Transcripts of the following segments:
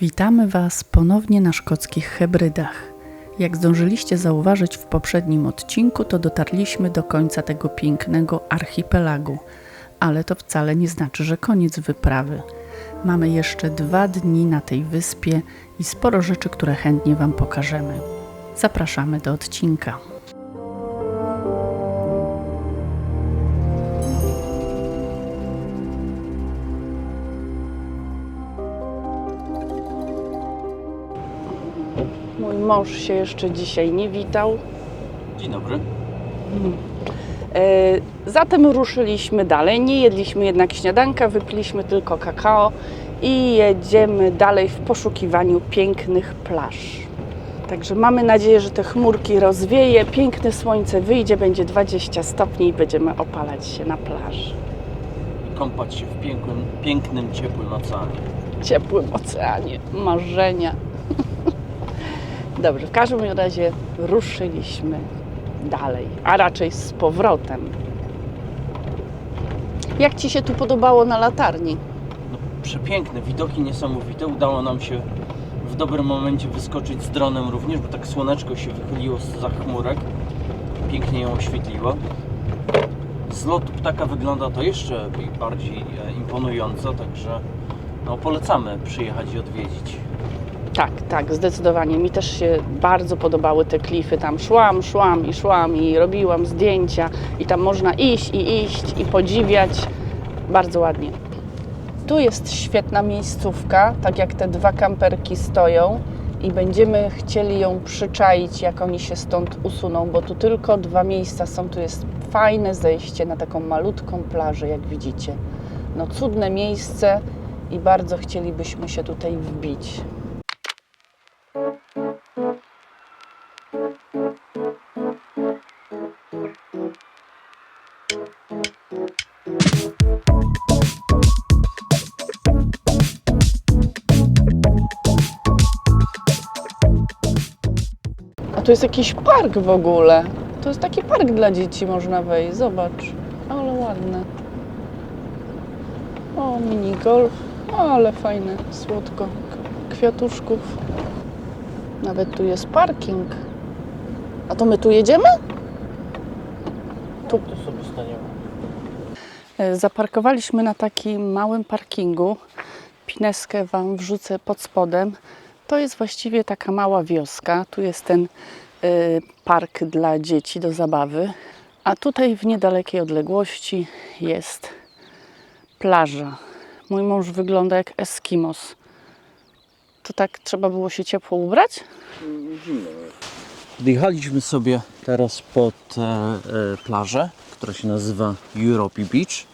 Witamy Was ponownie na szkockich Hebrydach. Jak zdążyliście zauważyć w poprzednim odcinku, to dotarliśmy do końca tego pięknego archipelagu, ale to wcale nie znaczy, że koniec wyprawy. Mamy jeszcze dwa dni na tej wyspie i sporo rzeczy, które chętnie Wam pokażemy. Zapraszamy do odcinka. Mąż się jeszcze dzisiaj nie witał. Dzień dobry. E, Zatem ruszyliśmy dalej. Nie jedliśmy jednak śniadanka, wypiliśmy tylko kakao i jedziemy dalej w poszukiwaniu pięknych plaż. Także mamy nadzieję, że te chmurki rozwieje, piękne słońce wyjdzie, będzie 20 stopni i będziemy opalać się na plaży. I kąpać się w pięknym, pięknym ciepłym oceanie. ciepłym oceanie, marzenia. Dobrze, w każdym razie ruszyliśmy dalej, a raczej z powrotem. Jak Ci się tu podobało na latarni? No, przepiękne, widoki niesamowite. Udało nam się w dobrym momencie wyskoczyć z dronem również, bo tak słoneczko się wychyliło za chmurek. Pięknie ją oświetliło. Z lotu ptaka wygląda to jeszcze bardziej e, imponująco, także no, polecamy przyjechać i odwiedzić. Tak, tak, zdecydowanie. Mi też się bardzo podobały te klify. Tam szłam, szłam i szłam i robiłam zdjęcia i tam można iść i iść i podziwiać. Bardzo ładnie. Tu jest świetna miejscówka, tak jak te dwa kamperki stoją i będziemy chcieli ją przyczaić, jak oni się stąd usuną, bo tu tylko dwa miejsca są. Tu jest fajne zejście na taką malutką plażę, jak widzicie. No cudne miejsce i bardzo chcielibyśmy się tutaj wbić. A tu jest jakiś park w ogóle. To jest taki park dla dzieci, można wejść. Zobacz, ale ładne. O, mini golf, ale fajne, słodko. Kwiatuszków. Nawet tu jest parking. A to my tu jedziemy? Tu sobie staniemy. E, Zaparkowaliśmy na takim małym parkingu. Pineskę Wam wrzucę pod spodem. To jest właściwie taka mała wioska. Tu jest ten e, park dla dzieci do zabawy. A tutaj w niedalekiej odległości jest plaża. Mój mąż wygląda jak Eskimos. To tak trzeba było się ciepło ubrać? Dojechaliśmy sobie teraz pod e, e, plażę, która się nazywa Europe Beach.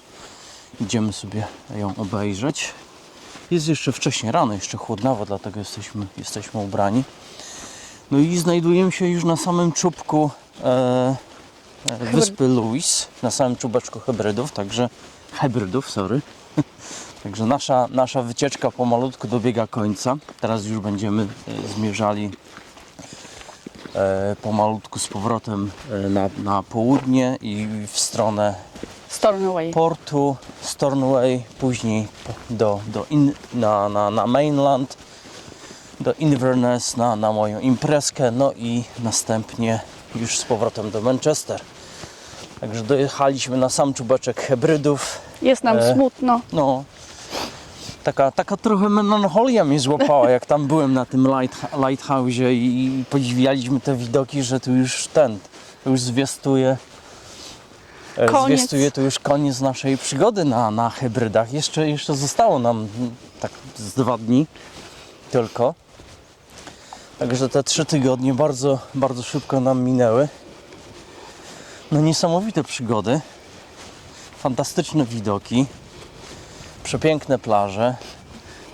Idziemy sobie ją obejrzeć. Jest jeszcze wcześnie rano, jeszcze chłodnawo, dlatego jesteśmy, jesteśmy ubrani. No i znajdujemy się już na samym czubku e, e, wyspy Louis, na samym czubeczku hybrydów, także hybrydów, sorry. Także nasza, nasza wycieczka pomalutku dobiega końca. Teraz już będziemy e, zmierzali pomalutku z powrotem e, na, na południe i w stronę Stornoway. portu Stornoway, później do, do in, na, na, na mainland, do Inverness na, na moją imprezkę, no i następnie już z powrotem do Manchester. Także dojechaliśmy na sam czubeczek hybrydów. Jest nam E, smutno. No, taka, taka trochę melancholia mnie złapała, jak tam byłem na tym light, lighthouse i podziwialiśmy te widoki, że tu już ten, to już zwiastuje, e, Koniec. zwiastuje to już koniec naszej przygody na, na hybrydach. Jeszcze, jeszcze zostało nam mm, tak z dwa dni tylko. Także te trzy tygodnie bardzo, bardzo szybko nam minęły. No niesamowite przygody, fantastyczne widoki przepiękne plaże,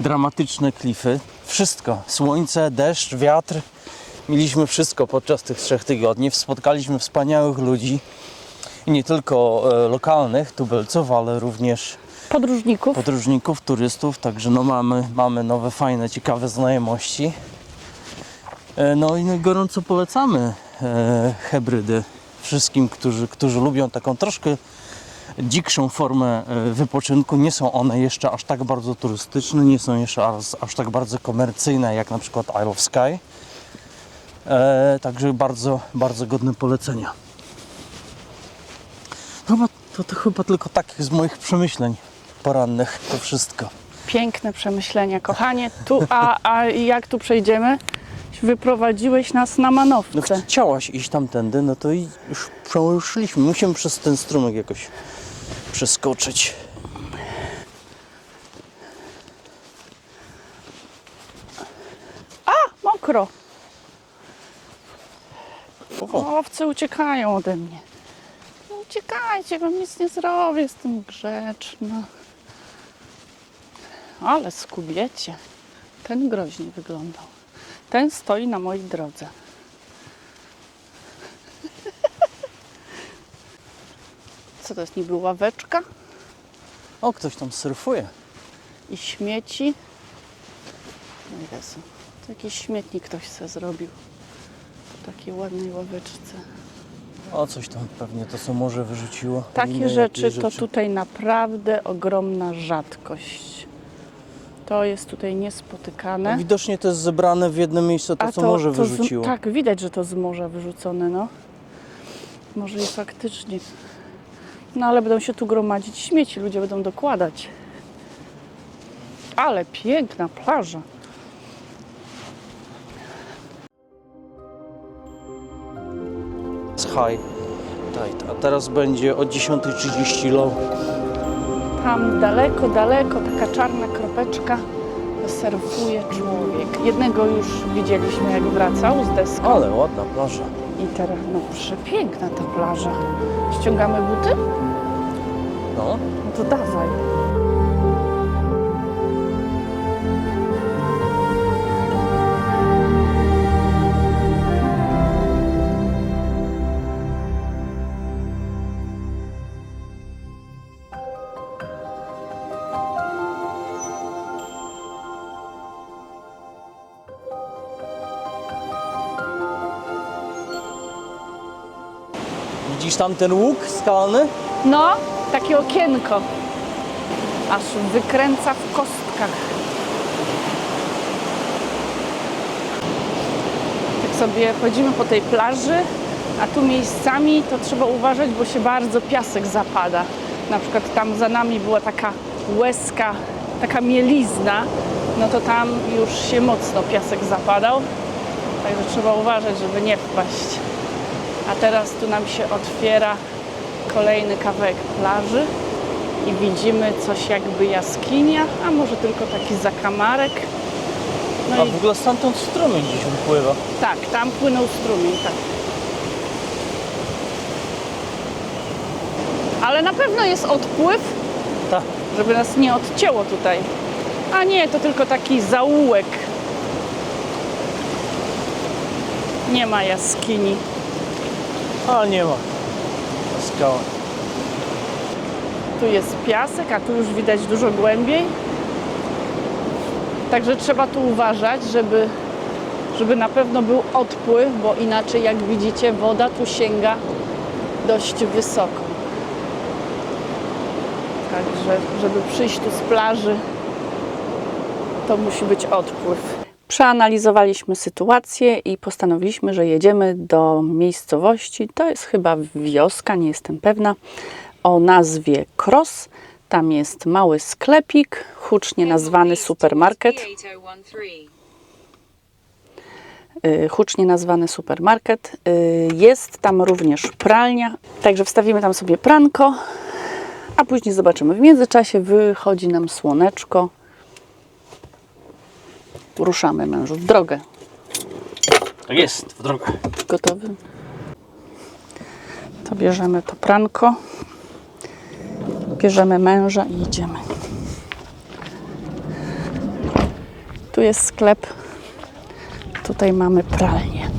dramatyczne klify, wszystko. Słońce, deszcz, wiatr. Mieliśmy wszystko podczas tych trzech tygodni. Spotkaliśmy wspaniałych ludzi. I nie tylko e, lokalnych tubylców, ale również Podróżników. podróżników, turystów. Także no mamy, mamy nowe, fajne, ciekawe znajomości. E, No i no, gorąco polecamy e, hybrydy wszystkim, którzy, którzy lubią taką troszkę dzikszą formę e, wypoczynku. Nie są one jeszcze aż tak bardzo turystyczne, nie są jeszcze aż, aż tak bardzo komercyjne jak na przykład Isle of Skye. E, także bardzo, bardzo godne polecenia. Chyba, to, to chyba tylko takich z moich przemyśleń porannych to wszystko. Piękne przemyślenia, kochanie. Tu, a, a jak tu przejdziemy? Wyprowadziłeś nas na No manowce. chciałaś iść tamtędy, no to i już przeszliśmy. Musimy przez ten strumyk jakoś przeskoczyć. Mokro. O, Owce uciekają ode mnie. No uciekajcie, wam nic nie zrobię, jestem grzeczna. Ale skubiecie. Ten groźnie wyglądał. Ten stoi na mojej drodze. Co to jest niby ławeczka o, ktoś tam surfuje. i śmieci? No Jezu, to jakiś śmietnik ktoś sobie zrobił. Po takiej ładnej ławeczce. O, coś tam pewnie to, co morze wyrzuciło. Takie Inne rzeczy jakieś to tutaj naprawdę ogromna rzadkość. To jest tutaj No, niespotykane. widocznie to jest zebrane w jednym miejscu, to, co morze z- wyrzuciło. tak, widać, że to z morza wyrzucone, no. Może i faktycznie. No ale będą się tu gromadzić śmieci, ludzie będą dokładać. Ale piękna plaża. High tide, a teraz będzie o 10.30 low. Tam daleko, daleko taka czarna kropeczka surfuje człowiek. Jednego już widzieliśmy, jak wracał z deską. Ale ładna plaża. I teraz, no przepiękna ta plaża. Ściągamy buty? No, No to dawaj. Tam ten łuk skalny? No, takie okienko. Aż wykręca w kostkach. Tak sobie chodzimy po tej plaży, a tu miejscami to trzeba uważać, bo się bardzo piasek zapada. Na przykład tam za nami była taka łezka, taka mielizna, no to tam już się mocno piasek zapadał. Także trzeba uważać, żeby nie wpaść. A teraz tu nam się otwiera kolejny kawałek plaży i widzimy coś jakby jaskinia, a może tylko taki zakamarek. No A i w ogóle stamtąd strumień gdzieś wypływa. tak, tam płynął strumień, tak. Ale na pewno jest odpływ, Tak. żeby nas nie odcięło tutaj. A nie, to tylko taki zaułek. Nie ma jaskini. A nie ma. Skała. Tu jest piasek, a tu już widać dużo głębiej. Także trzeba tu uważać, żeby, żeby na pewno był odpływ, bo inaczej, jak widzicie, woda tu sięga dość wysoko. Także, żeby przyjść tu z plaży, to musi być odpływ. Przeanalizowaliśmy sytuację i postanowiliśmy, że jedziemy do miejscowości. To jest chyba wioska, nie jestem pewna, o nazwie Kros. Tam jest mały sklepik, hucznie nazwany supermarket. y, hucznie nazwany supermarket. Y, Jest tam również pralnia, także wstawimy tam sobie pranko, a później zobaczymy. W międzyczasie wychodzi nam słoneczko. Ruszamy mężu w drogę. Tak jest, w drogę. Gotowy? To bierzemy to pranko, bierzemy męża i idziemy. Tu jest sklep, tutaj mamy pralnię.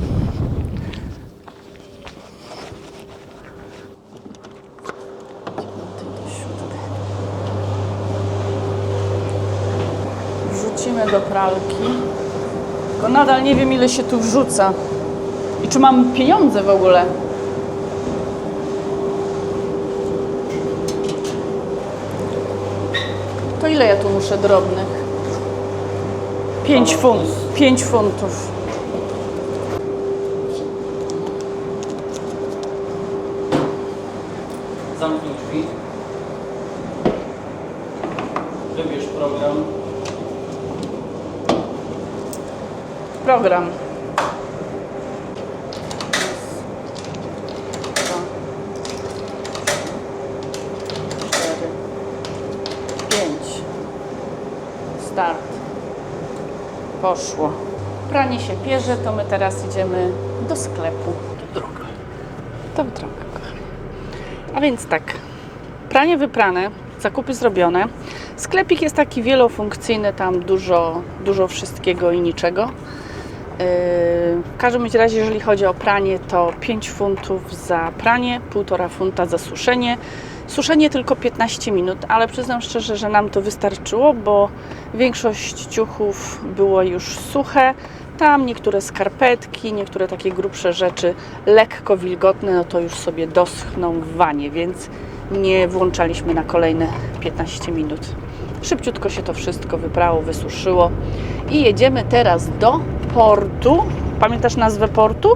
do pralki. Tylko nadal nie wiem, ile się tu wrzuca. I czy mam pieniądze w ogóle? To ile ja tu muszę drobnych? 5 funtów. 5 funtów. Program. Start. Poszło. Pranie się pierze, to my teraz idziemy do sklepu. To droga. To kochani. A więc tak, pranie wyprane, zakupy zrobione. Sklepik jest taki wielofunkcyjny, tam dużo, dużo wszystkiego i niczego. Yy, W każdym razie, jeżeli chodzi o pranie, to 5 funtów za pranie, 1,5 funta za suszenie. Suszenie tylko 15 minut, ale przyznam szczerze, że nam to wystarczyło, bo większość ciuchów było już suche. Tam niektóre skarpetki, niektóre takie grubsze rzeczy, lekko wilgotne, no to już sobie doschną w wanie, więc nie włączaliśmy na kolejne 15 minut. Szybciutko się to wszystko wyprało, wysuszyło i jedziemy teraz do portu. Pamiętasz nazwę portu?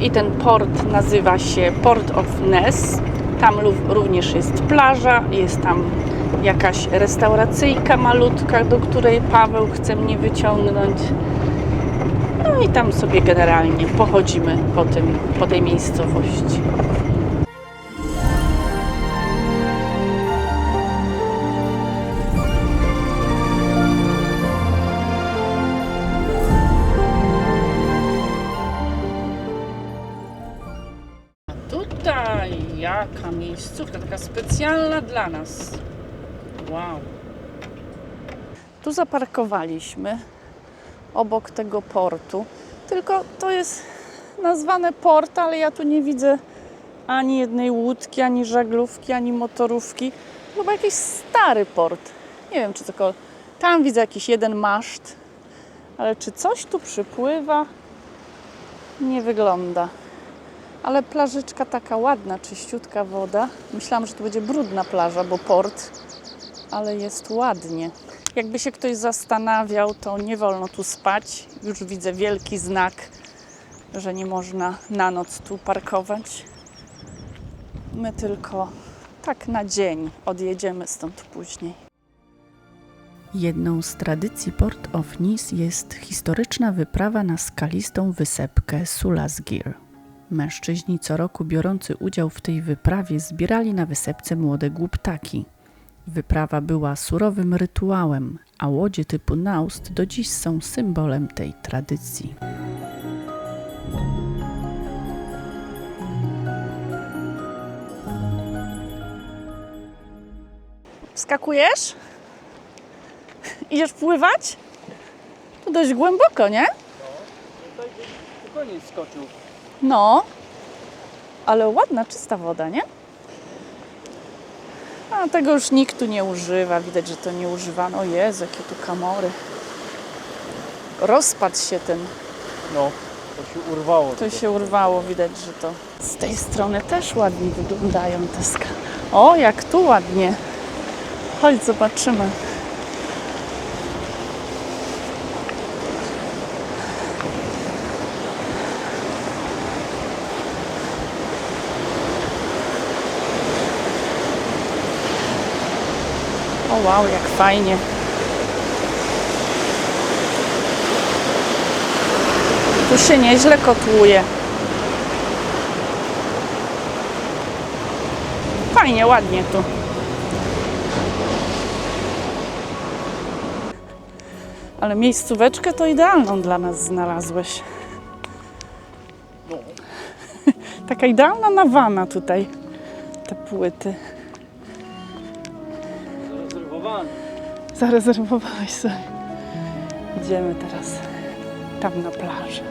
I ten port nazywa się Port of Ness. Tam również jest plaża, jest tam jakaś restauracyjka malutka, do której Paweł chce mnie wyciągnąć. No i tam sobie generalnie pochodzimy po, tym, po tej miejscowości. Miejscówka, taka specjalna dla nas. Wow. Tu zaparkowaliśmy obok tego portu. Tylko to jest nazwane port, ale ja tu nie widzę ani jednej łódki, ani żaglówki, ani motorówki. Chyba jakiś stary port. Nie wiem, czy tylko. Tam widzę jakiś jeden maszt, ale czy coś tu przypływa? Nie wygląda. Ale plażyczka taka ładna, czyściutka woda. Myślałam, że to będzie brudna plaża, bo port, ale jest ładnie. Jakby się ktoś zastanawiał, to nie wolno tu spać. Już widzę wielki znak, że nie można na noc tu parkować. My tylko tak na dzień odjedziemy stąd później. Jedną z tradycji Port of Nice jest historyczna wyprawa na skalistą wysepkę Sulasgir. Mężczyźni co roku biorący udział w tej wyprawie zbierali na wysepce młode głuptaki. Wyprawa była surowym rytuałem, a łodzie typu naust do dziś są symbolem tej tradycji. Wskakujesz? Idziesz pływać? To dość głęboko, nie? To koniec skoczył. No, ale ładna, czysta woda, nie? A tego już nikt tu nie używa. Widać, że to nie używano. O Jezu, jakie tu kamory. Rozpadł się ten. No, to się urwało. To się urwało. Widać, że to z tej strony też ładnie wyglądają te ska. O, jak tu ładnie. Chodź, zobaczymy. O wow, jak fajnie. Tu się nieźle kotłuje. Fajnie, ładnie tu. Ale miejscóweczkę to idealną dla nas znalazłeś. Taka idealna nawana tutaj. Te płyty. Zarezerwowany. Zarezerwowałeś sobie. Idziemy teraz tam na plażę.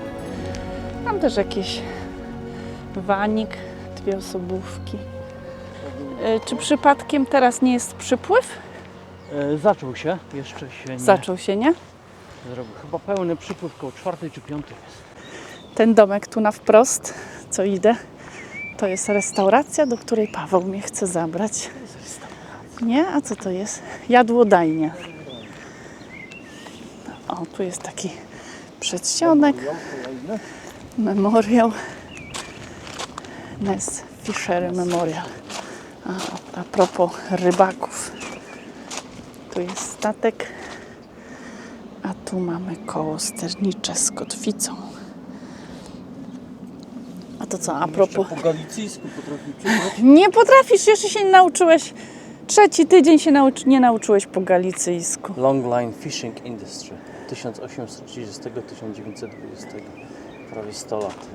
Tam też jakiś wanik, dwie osobówki. E, Czy przypadkiem teraz nie jest przypływ? E, zaczął się, jeszcze się nie Zaczął się, nie? zrobił. Chyba pełny przypływ koło czwartej czy piątej jest. Ten domek tu na wprost, co idę, to jest restauracja, do której Paweł mnie chce zabrać. To jest. Nie? A co to jest? Jadłodajnia. O, tu jest taki przedsionek. Memorial. Ness Fishery Memorial. A, a propos rybaków. Tu jest statek. A tu mamy koło sternicze z kotwicą. A to co, a propos... Po galicyjsku potrafi czytać. Nie potrafisz, jeszcze się nie nauczyłeś. Trzeci tydzień się nauczy, nie nauczyłeś po galicyjsku. Long Line Fishing Industry 1830-1920 prawie 100 lat.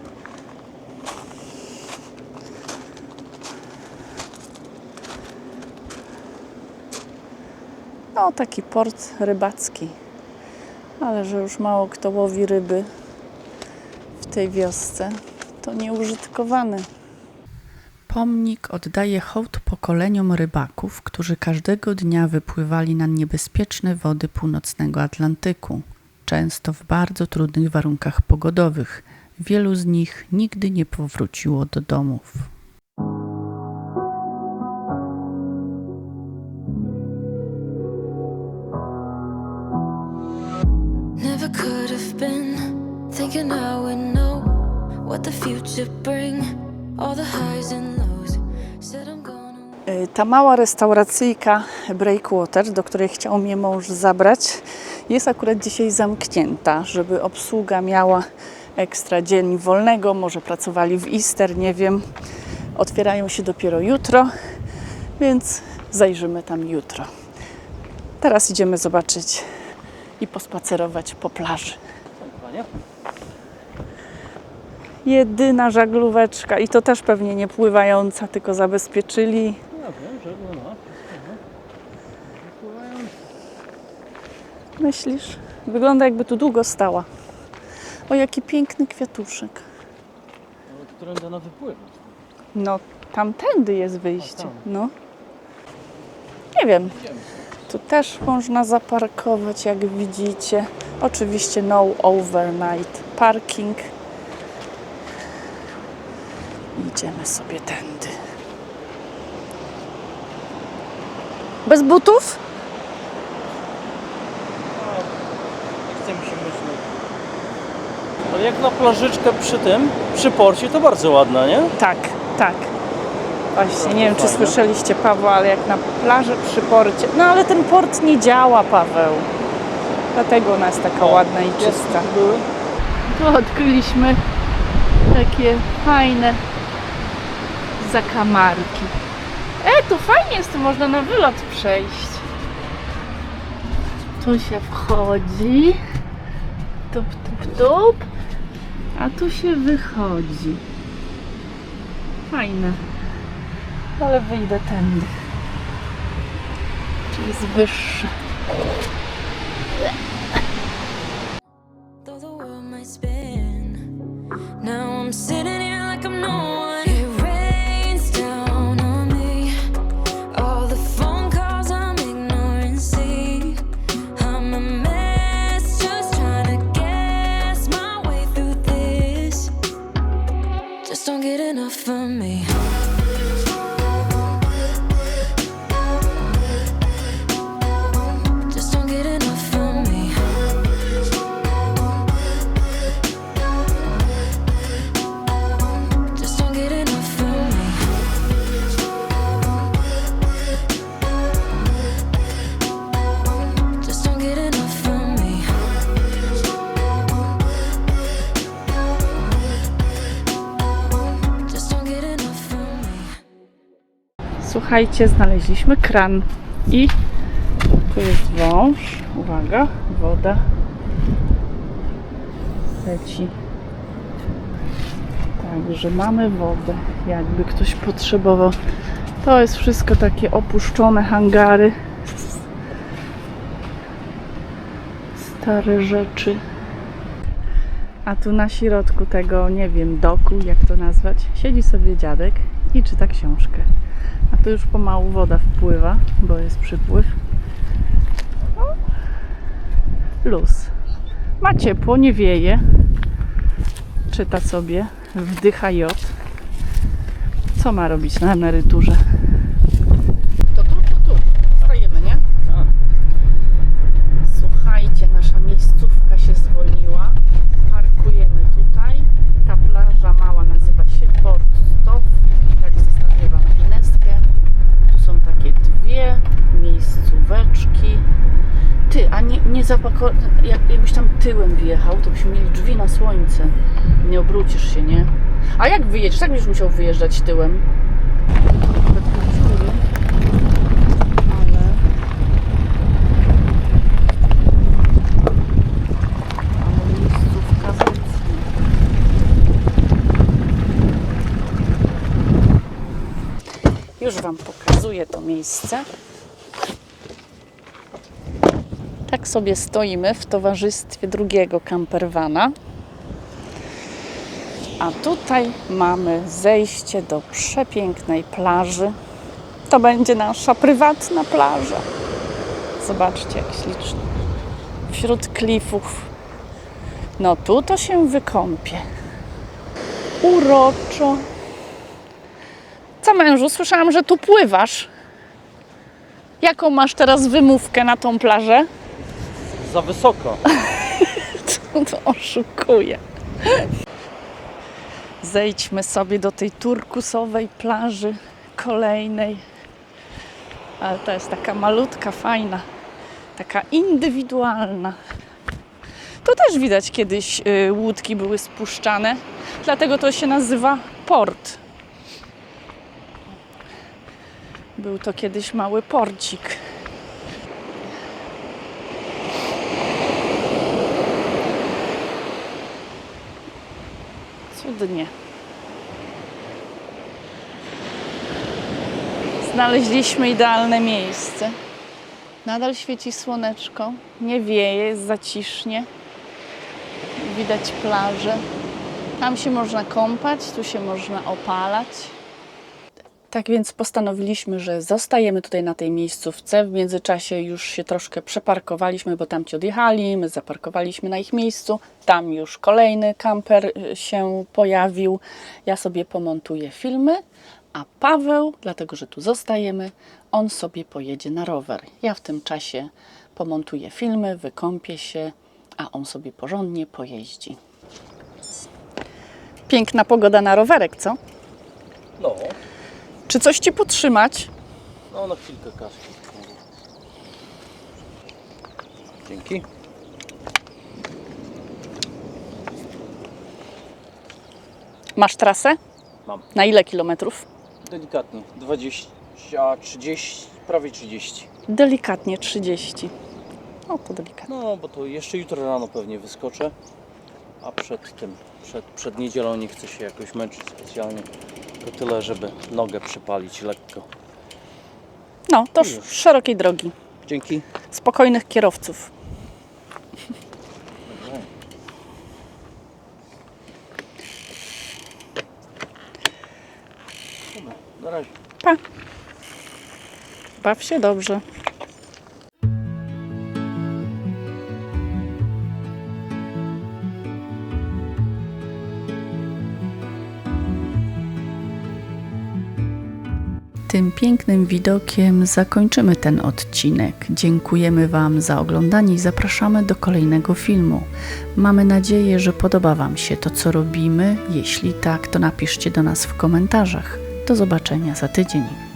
No, taki port rybacki. Ale że już mało kto łowi ryby w tej wiosce, to nieużytkowany. Pomnik oddaje hołd pokoleniom rybaków, którzy każdego dnia wypływali na niebezpieczne wody północnego Atlantyku, często w bardzo trudnych warunkach pogodowych. Wielu z nich nigdy nie powróciło do domów. Never could have been thinking I would know what the future. Y, Ta mała restauracyjka Breakwater, do której chciał mnie mąż zabrać, jest akurat dzisiaj zamknięta, żeby obsługa miała ekstra dzień wolnego, może pracowali w Easter, nie wiem. Otwierają się dopiero jutro, więc zajrzymy tam jutro. Teraz idziemy zobaczyć i pospacerować po plaży. Panie? Jedyna żaglóweczka i to też pewnie nie pływająca, tylko zabezpieczyli. Ja wiem, że no, no. Myślisz? Wygląda jakby tu długo stała. O, jaki piękny kwiatuszek. Ale którędy ona wypływa? No, tamtędy jest wyjście. Tam. No. Nie wiem. Tu też można zaparkować, jak widzicie. Oczywiście no overnight parking. Idziemy sobie tędy. Bez butów? Nie chce mi się myśleć. Ale jak na plażyczkę przy tym, przy porcie, to bardzo ładna, nie? Tak, tak. Właśnie, nie wiem, czy fajne. słyszeliście Paweł, ale jak na plaży przy porcie. No ale ten port nie działa, Paweł. Dlatego ona jest taka ładna i czysta. Były? Tu odkryliśmy takie fajne zakamarki. E, tu fajnie jest, tu można na wylot przejść. Tu się wchodzi. Tup, tup, tup. A tu się wychodzi. Fajne. Ale wyjdę tędy. Czy jest wyższe? Now I'm sitting Słuchajcie, znaleźliśmy kran i tu jest wąż. Uwaga, woda leci. Także mamy wodę, jakby ktoś potrzebował. To jest wszystko takie opuszczone hangary. Stare rzeczy. A tu na środku tego, nie wiem, doku, jak to nazwać, siedzi sobie dziadek i czyta książkę. Tu już pomału woda wpływa, bo jest przypływ. No. Luz. Ma ciepło, nie wieje. Czyta sobie, wdycha jod. Co ma robić na emeryturze? Jak, jakbyś tam tyłem wjechał, to byśmy mieli drzwi na słońce. Nie obrócisz się, nie? A jak wyjedziesz? Tak będziesz musiał wyjeżdżać tyłem. Już Wam pokazuję to miejsce. Tak sobie stoimy w towarzystwie drugiego campervana. A tutaj mamy zejście do przepięknej plaży. To będzie nasza prywatna plaża. Zobaczcie, jak ślicznie. Wśród klifów. No tu to się wykąpię. Uroczo. Co mężu, słyszałam, że tu pływasz. Jaką masz teraz wymówkę na tą plażę? Za wysoko. No to oszukuje. Zejdźmy sobie do tej turkusowej plaży kolejnej. Ale to jest taka malutka, fajna, taka indywidualna. To też widać kiedyś y, łódki były spuszczane, dlatego to się nazywa port. Był to kiedyś mały porcik. Znaleźliśmy idealne miejsce. Nadal świeci słoneczko, nie wieje, jest zacisznie. Widać plażę. Tam się można kąpać, tu się można opalać. Tak więc postanowiliśmy, że zostajemy tutaj na tej miejscówce. W międzyczasie już się troszkę przeparkowaliśmy, bo tamci odjechali, my zaparkowaliśmy na ich miejscu. Tam już kolejny kamper y, się pojawił. Ja sobie pomontuję filmy, a Paweł, dlatego że tu zostajemy, on sobie pojedzie na rower. Ja w tym czasie pomontuję filmy, wykąpię się, a on sobie porządnie pojeździ. Piękna pogoda na rowerek, co? No, Czy coś ci potrzymać? no na chwilkę kaski. Dzięki. Masz trasę? Mam. Na ile kilometrów? Delikatnie. 20, 30, prawie 30. Delikatnie 30. O, to delikatnie. No, bo to jeszcze jutro rano pewnie wyskoczę. A przed tym, przed, przed niedzielą nie chcę się jakoś męczyć specjalnie. To tyle, żeby nogę przypalić lekko. No, to Już. sz- szerokiej drogi. Dzięki. Spokojnych kierowców. Na razie. Pa. Baw się dobrze. Tym pięknym widokiem zakończymy ten odcinek. Dziękujemy Wam za oglądanie i zapraszamy do kolejnego filmu. Mamy nadzieję, że podoba Wam się to, co robimy. Jeśli tak, to napiszcie do nas w komentarzach. Do zobaczenia za tydzień.